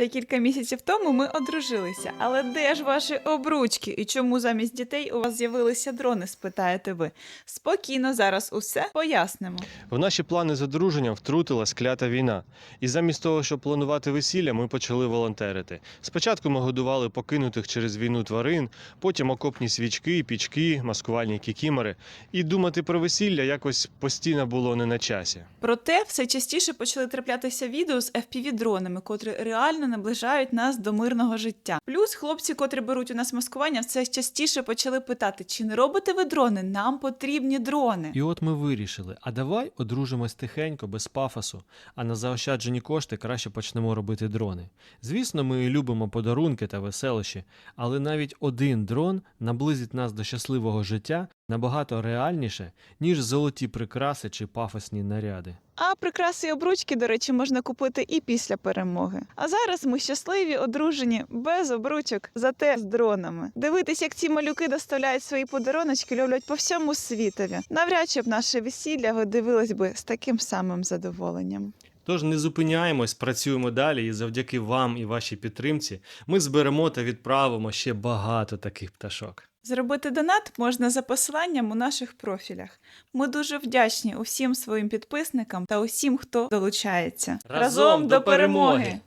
Декілька місяців тому ми одружилися. Але де ж ваші обручки? І чому замість дітей у вас з'явилися дрони? спитаєте ви. Спокійно, зараз усе пояснимо. В наші плани з одруженням втрутилась клята війна. І замість того, щоб планувати весілля, ми почали волонтерити. Спочатку ми годували покинутих через війну тварин, потім окопні свічки, пічки, маскувальні кікімори. І думати про весілля якось постійно було не на часі. Проте все частіше почали траплятися відео з FPV-дронами, котрі реально наближають нас до мирного життя. Плюс хлопці, котрі беруть у нас маскування, все частіше почали питати: чи не робите ви дрони? Нам потрібні дрони. І от ми вирішили: а давай одружимось тихенько, без пафосу, а на заощаджені кошти краще почнемо робити дрони. Звісно, ми любимо подарунки та веселощі, але навіть один дрон наблизить нас до щасливого життя набагато реальніше, ніж золоті прикраси чи пафосні наряди. А прикраси і обручки, до речі, можна купити і після перемоги. А зараз ми щасливі, одружені, без обручок, зате з дронами. Дивитись, як ці малюки доставляють свої подаруночки, люблять по всьому світові. Навряд чи б наше весілля ви дивились би з таким самим задоволенням. Тож не зупиняємось, працюємо далі, і завдяки вам і вашій підтримці ми зберемо та відправимо ще багато таких пташок. Зробити донат можна за посиланням у наших профілях. Ми дуже вдячні усім своїм підписникам та усім, хто долучається. Разом до перемоги!